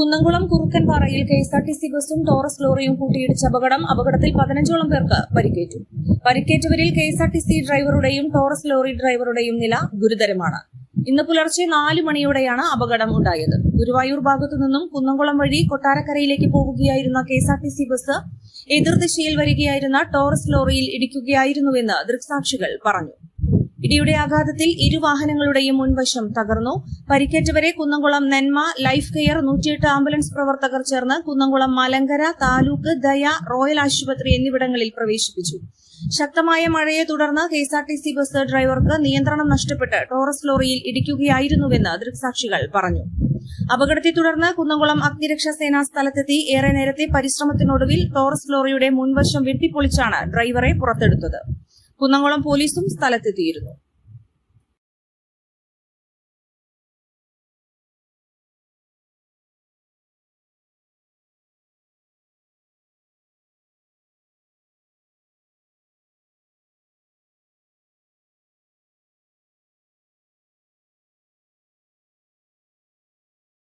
കുന്നംകുളം കുറുക്കൻ പാറയിൽ K S R T C ബസും ടോറസ് ലോറിയും കൂട്ടിയിടിച്ച അപകടം. അപകടത്തിൽ പതിനഞ്ചോളം പേർക്ക് പരിക്കേറ്റു. പരിക്കേറ്റവരിൽ K S R T C ഡ്രൈവറുടെയും Taurus lorry ഡ്രൈവറുടെയും നില ഗുരുതരമാണ്. ഇന്ന് പുലർച്ചെ നാല് മണിയോടെയാണ് അപകടം ഉണ്ടായത്. ഗുരുവായൂർ ഭാഗത്തു നിന്നും കുന്നംകുളം വഴി കൊട്ടാരക്കരയിലേക്ക് പോവുകയായിരുന്ന K S R T C bus എതിർദിശയിൽ വരികയായിരുന്ന ടോറസ് ലോറിയിൽ ഇടിക്കുകയായിരുന്നുവെന്ന് ദൃക്സാക്ഷികൾ പറഞ്ഞു. ഇടിയുടെ ആഘാതത്തിൽ ഇരു വാഹനങ്ങളുടെയും മുൻവശം തകർന്നു. പരിക്കേറ്റവരെ കുന്നംകുളം നെന്മ ലൈഫ് കെയർ നൂറ്റിയെട്ട് ആംബുലൻസ് പ്രവർത്തകർ ചേർന്ന് കുന്നംകുളം മലങ്കര താലൂക്ക് ദയ റോയൽ ആശുപത്രി എന്നിവിടങ്ങളിൽ പ്രവേശിപ്പിച്ചു. ശക്തമായ മഴയെ തുടർന്ന് K S R T C bus ഡ്രൈവർക്ക് നിയന്ത്രണം നഷ്ടപ്പെട്ട് ടോറസ് ലോറിയിൽ ഇടിക്കുകയായിരുന്നുവെന്ന് ദൃക്സാക്ഷികൾ പറഞ്ഞു. അപകടത്തെ തുടർന്ന് കുന്നംകുളം അഗ്നിരക്ഷാ സേനാ സ്ഥലത്തെത്തി. ഏറെ നേരത്തെ പരിശ്രമത്തിനൊടുവിൽ ടോറസ് ലോറിയുടെ മുൻവശം വെട്ടിപ്പൊളിച്ചാണ് ഡ്രൈവറെ പുറത്തെടുത്തത്. കുന്നംകുളം പോലീസും സ്ഥലത്തെത്തിയിരുന്നു